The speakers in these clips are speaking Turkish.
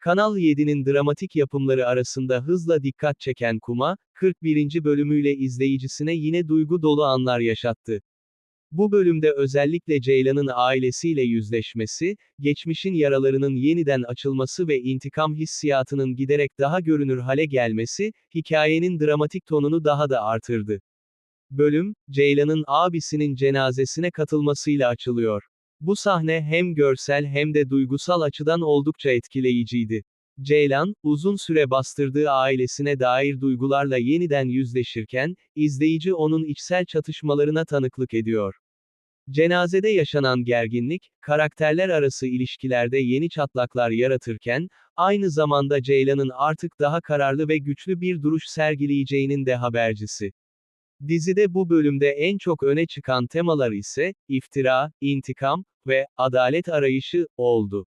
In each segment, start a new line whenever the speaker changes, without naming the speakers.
Kanal 7'nin dramatik yapımları arasında hızla dikkat çeken Kuma, 41. bölümüyle izleyicisine yine duygu dolu anlar yaşattı. Bu bölümde özellikle Ceylan'ın ailesiyle yüzleşmesi, geçmişin yaralarının yeniden açılması ve intikam hissiyatının giderek daha görünür hale gelmesi, hikayenin dramatik tonunu daha da artırdı. Bölüm, Ceylan'ın abisinin cenazesine katılmasıyla açılıyor. Bu sahne hem görsel hem de duygusal açıdan oldukça etkileyiciydi. Ceylan, uzun süre bastırdığı ailesine dair duygularla yeniden yüzleşirken, izleyici onun içsel çatışmalarına tanıklık ediyor. Cenazede yaşanan gerginlik, karakterler arası ilişkilerde yeni çatlaklar yaratırken, aynı zamanda Ceylan'ın artık daha kararlı ve güçlü bir duruş sergileyeceğinin de habercisi. Dizide bu bölümde en çok öne çıkan temalar ise, iftira, intikam ve adalet arayışı oldu.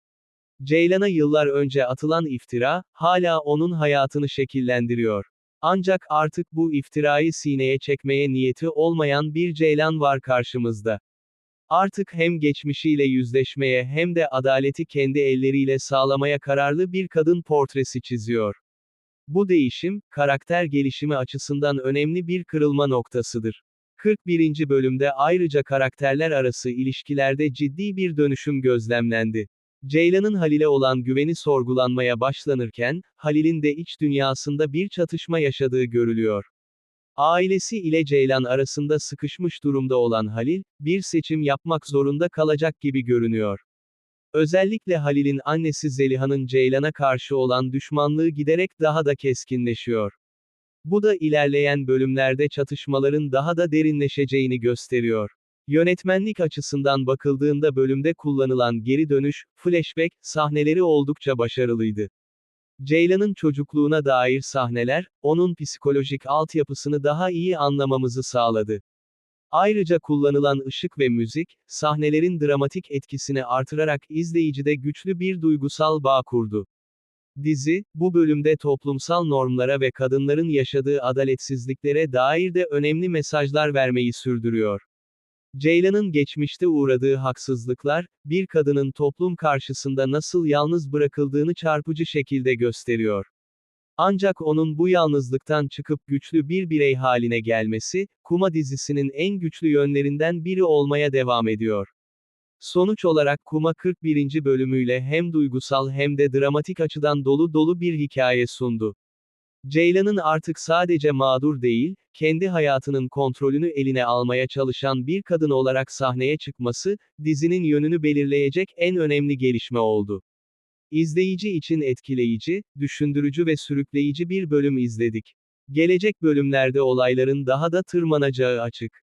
Ceylan'a yıllar önce atılan iftira, hala onun hayatını şekillendiriyor. Ancak artık bu iftirayı sineye çekmeye niyeti olmayan bir Ceylan var karşımızda. Artık hem geçmişiyle yüzleşmeye hem de adaleti kendi elleriyle sağlamaya kararlı bir kadın portresi çiziyor. Bu değişim, karakter gelişimi açısından önemli bir kırılma noktasıdır. 41. bölümde ayrıca karakterler arası ilişkilerde ciddi bir dönüşüm gözlemlendi. Ceylan'ın Halil'e olan güveni sorgulanmaya başlanırken, Halil'in de iç dünyasında bir çatışma yaşadığı görülüyor. Ailesi ile Ceylan arasında sıkışmış durumda olan Halil, bir seçim yapmak zorunda kalacak gibi görünüyor. Özellikle Halil'in annesi Zeliha'nın Ceylan'a karşı olan düşmanlığı giderek daha da keskinleşiyor. Bu da ilerleyen bölümlerde çatışmaların daha da derinleşeceğini gösteriyor. Yönetmenlik açısından bakıldığında bölümde kullanılan geri dönüş, flashback, sahneleri oldukça başarılıydı. Ceylan'ın çocukluğuna dair sahneler, onun psikolojik altyapısını daha iyi anlamamızı sağladı. Ayrıca kullanılan ışık ve müzik, sahnelerin dramatik etkisini artırarak izleyicide güçlü bir duygusal bağ kurdu. Dizi, bu bölümde toplumsal normlara ve kadınların yaşadığı adaletsizliklere dair de önemli mesajlar vermeyi sürdürüyor. Ceylan'ın geçmişte uğradığı haksızlıklar, bir kadının toplum karşısında nasıl yalnız bırakıldığını çarpıcı şekilde gösteriyor. Ancak onun bu yalnızlıktan çıkıp güçlü bir birey haline gelmesi, Kuma dizisinin en güçlü yönlerinden biri olmaya devam ediyor. Sonuç olarak Kuma 41. bölümüyle hem duygusal hem de dramatik açıdan dolu dolu bir hikaye sundu. Ceylan'ın artık sadece mağdur değil, kendi hayatının kontrolünü eline almaya çalışan bir kadın olarak sahneye çıkması, dizinin yönünü belirleyecek en önemli gelişme oldu. İzleyici için etkileyici, düşündürücü ve sürükleyici bir bölüm izledik. Gelecek bölümlerde olayların daha da tırmanacağı açık.